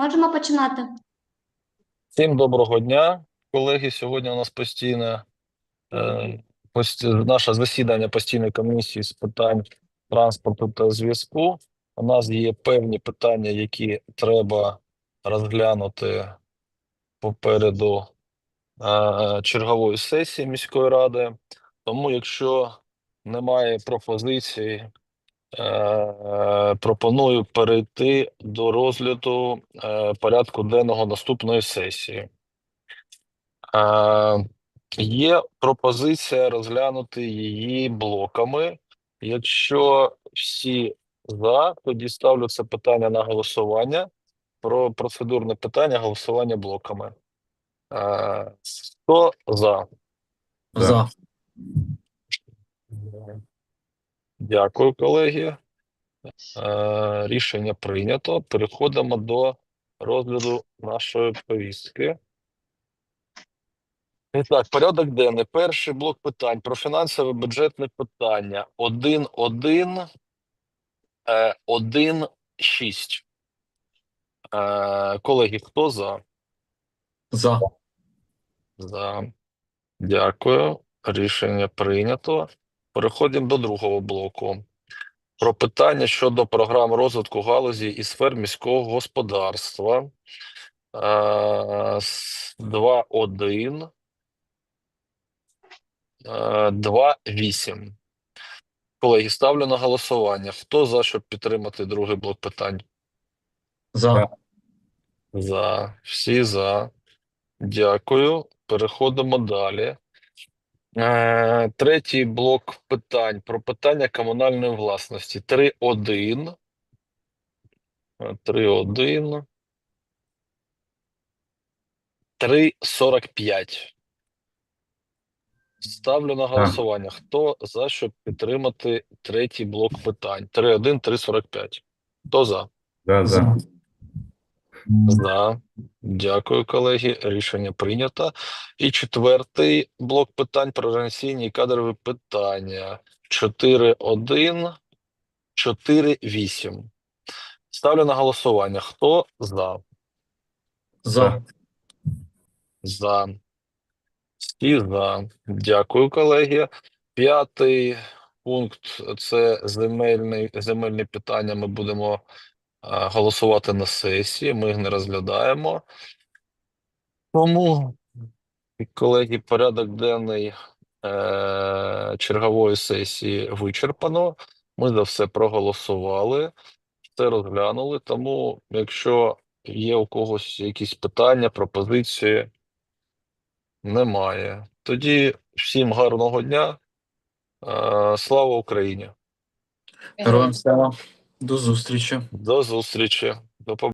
Можемо починати. Всім доброго дня, колеги. Сьогодні у нас постійне е, пост- наше засідання постійної комісії з питань транспорту та зв'язку. У нас є певні питання, які треба розглянути попереду е, чергової сесії міської ради. Тому, якщо немає пропозицій, пропоную перейти до розгляду е, порядку денного наступної сесії. Е, Є пропозиція розглянути її блоками. Якщо всі за, тоді ставлю це питання на голосування. Про процедурне питання голосування блоками. Е, Хто за? За. Дякую, колеги. Е, Рішення прийнято. Переходимо до розгляду нашої повістки. І так, порядок денний. Перший блок питань про фінансове бюджетне питання. 1.1, е, 1.6. Е, Колеги, хто за? За. За. Дякую. Рішення прийнято. Переходимо до другого блоку. Про питання щодо програм розвитку галузі і сфер міського господарства. Е, с- 2.1. Е, 2.8. Колеги, ставлю на голосування. Хто за, щоб підтримати другий блок питань? За. За. Всі за. Дякую. Переходимо далі. Е, Третій блок питань про питання комунальної власності. 3.1. Е, 3.1. 3.45. Ставлю на голосування. Хто за, щоб підтримати третій блок питань? 3.1, 3.45. Хто за? Да, за. За. Дякую, колеги. Рішення прийнято. І четвертий блок питань про організаційні і кадрові питання. 4.1, 4.8. Ставлю на голосування. Хто за? За. За. Всі за. Дякую, колеги. П'ятий пункт це земельні, земельні питання. Ми будемо голосувати на сесії. Ми їх не розглядаємо. Тому, колеги, порядок денний е, чергової сесії вичерпано. Ми за все проголосували, все розглянули. Тому, якщо є у когось якісь питання, пропозиції, немає. Тоді всім гарного дня. Е, слава Україні! Героям слава. До зустрічі. До зустрічі. До побачення.